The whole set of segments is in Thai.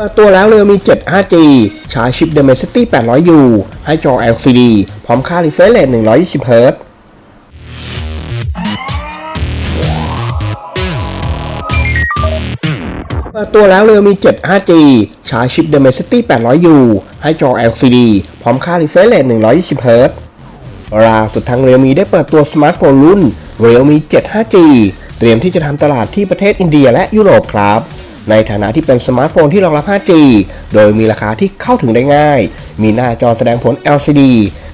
เปิดตัวแล้วเร็วมี 7 5G ใช้ชิป Dimensity 800U ให้จอ LCD พร้อมค่า refresh rate 120 Hz เปิดตัวแล้วเร็วมี 7 5G ใช้ชิป Dimensity 800U ให้จอ LCD พร้อมค่า refresh rate 120 Hz ล่าสุดทางเรียวมีได้เปิดตัวสมาร์ทโฟนรุ่น Realme 7 5G เตรียมที่จะทำตลาดที่ประเทศอินเดียและยุโรปครับ ในฐานะที่เป็นสมาร์ทโฟนที่รองรับ 5G โดยมีราคาที่เข้าถึงได้ง่าย มีหน้าจอแสดงผล LCD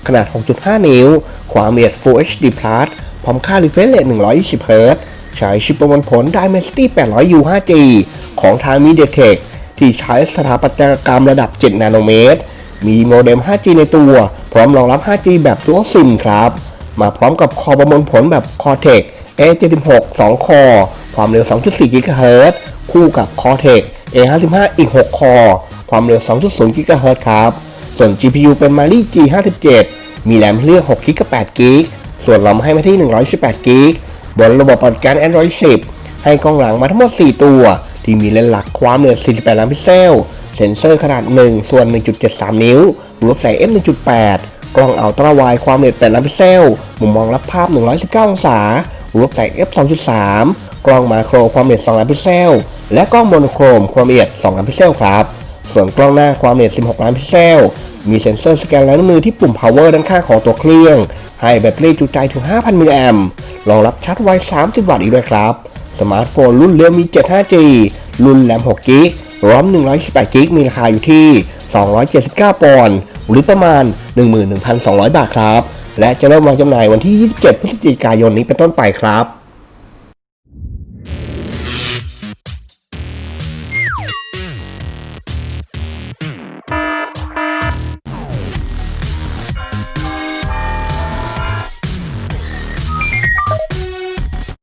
ขนาด 6.5 นิ้ว ความละเอียด Full HD Plus พร้อมค่า refresh rate 120 Hz ใช้ชิปประมวลผล Dimensity 800U 5G ของทาง MediaTek ที่ใช้สถาปัตยกรรมระดับ 7 นาโนเมตร มีโมเด็ม 5G ในตัว พร้อมรองรับ 5G แบบตัวซิมครับ มาพร้อมกับคอประมวลผลแบบ Cortex A76 2 คอ ความเร็ว 2.4 GHz คู่กับ Cortex A55 อีก 6 คอ ความเร็ว 2.0 GHz ครับ ส่วน GPU เป็น Mali G57 มีแรมเลือก 6 g กับ8 g ส่วนรอมให้มาที่ 118 g บนระบบปฏิการ Android 10 ให้กล้องหลังมาทั้งหมด 4 ตัว ที่มีเลนส์หลักความเอียด48 ล้านพิกเซล เซ็นเซอร์ขนาด 1 ส่วน 1.73 นิ้วรูปใส่ f 1.8กล้องอัลตร้าไวความเอียด8ล้านพิกเซล มุมมองรับภาพ 119 องศา รูปใส่ f 2.3 กล้องมาโครความละเอียด2ล้านพิกเซล และกล้องโมโนโครมความละเอียด2ล้านพิกเซลครับ ส่วนกล้องหน้าความละเอียด 16 ล้านพิกเซล มีเซ็นเซอร์สแกนลายนิ้วมือที่ปุ่ม power ด้านข้างของตัวเครื่อง ให้แบตเตอรี่จุใจถึง 5,000 มิลลิแอมป์รองรับชาร์จไว 30 วัตต์อีกด้วยครับ สมาร์ทโฟนรุ่นเรียวมี 7 5G รุ่นแรม6 g b รอม128 g b มีราคาอยู่ที่ 279 ปอนด์หรือประมาณ 11,200 บาทครับ และจะเริ่มวางจำหน่ายวันที่ 27 พฤศจิกายนนี้เป็นต้นไปครับ